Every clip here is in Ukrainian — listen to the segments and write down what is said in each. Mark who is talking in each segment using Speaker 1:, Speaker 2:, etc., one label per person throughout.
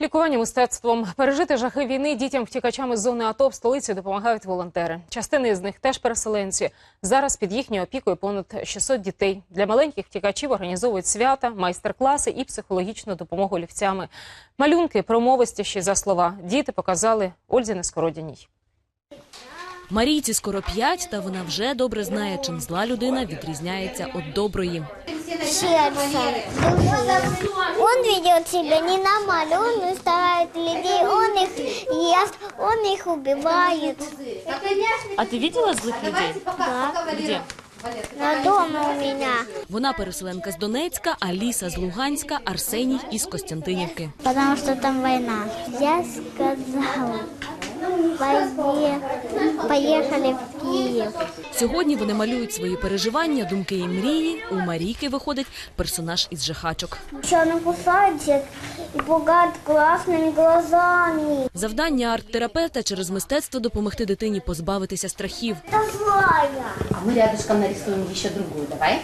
Speaker 1: Лікування мистецтвом пережити жахи війни дітям втікачам із зони АТО в столиці допомагають волонтери. Частини з них теж переселенці. Зараз під їхньою опікою понад 600 дітей. Для маленьких втікачів організовують свята, майстер-класи і психологічну допомогу лівцями. Малюнки промовистіші за слова. Діти показали Ользі Нескородяній.
Speaker 2: Марійці скоро п'ять, та вона вже добре знає, чим зла людина відрізняється від доброї.
Speaker 3: Сердце души. Он ведет себя ненормально, он уставляет людей, он их ест, он их убивает.
Speaker 2: А ти бачила злих людей?
Speaker 3: Да.
Speaker 2: Де?
Speaker 3: На дома у меня.
Speaker 2: Вона переселенка з Донецька, Аліса з Луганська, Арсеній із Костянтинівки.
Speaker 3: Потому что там война. Я сказала, пойде- поехали в Киев.
Speaker 2: Сьогодні вони малюють свої переживання, думки і мрії. У Марійки виходить персонаж із жахачок.
Speaker 3: Еще она кусает и пугает красными глазами.
Speaker 2: Завдання арт-терапевта через мистецтво допомогти дитині позбавитися страхів.
Speaker 3: Это злая.
Speaker 4: А мы рядышком нарисуем еще другую. Давай.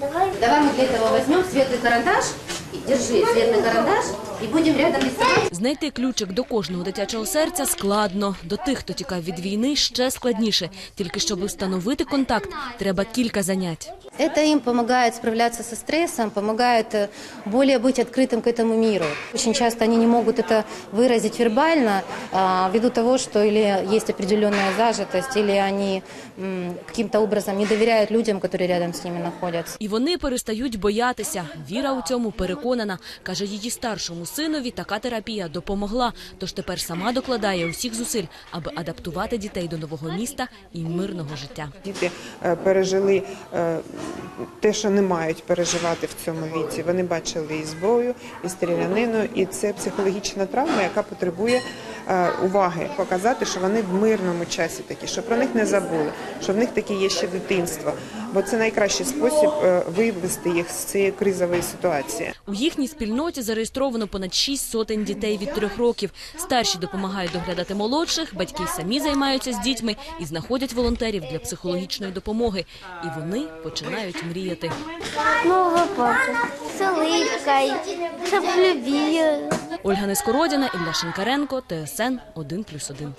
Speaker 3: Давай
Speaker 4: Давай мы для этого возьмем светлый карандаш. И держи светлый карандаш. И будем рядом рисовать.
Speaker 2: Знайти ключик до кожного дитячого серця складно. До тих, хто тікав від війни, ще складніше. Тільки щоб встановити контакт, треба кілька занять.
Speaker 4: Это им помогает справляться со стрессом, помогает э, более быть открытым к этому миру. Очень часто они не могут это выразить вербально, а, ввиду того, что или есть определенная зажатость, или они м, каким-то образом не доверяют людям, которые рядом с ними находятся.
Speaker 2: І вони перестають боятися. Віра у цьому переконана. Каже, її старшому синові така терапія допомогла. Тож тепер сама докладає усіх зусиль, аби адаптувати дітей до нового міста і мирного життя.
Speaker 5: Діти е, пережили е, те, що не мають переживати в цьому віці. Вони бачили і зброю, і стрілянину, і це психологічна травма, яка потребує е, уваги, показати, що вони в мирному часі такі, що про них не забули, що в них таке є ще дитинство. Бо це найкращий спосіб е, вивести їх з цієї кризової ситуації.
Speaker 2: У їхній спільноті зареєстровано понад шість сотень дітей від трьох років. Старші допомагають доглядати молодших, батьки самі займаються з дітьми і знаходять волонтерів для психологічної допомоги. І вони починають мріяти.
Speaker 3: папа с улыбкой, чтоб любил.
Speaker 2: Ольга Нескородіна, Ілля Шинкаренко, ТСН 1+,1.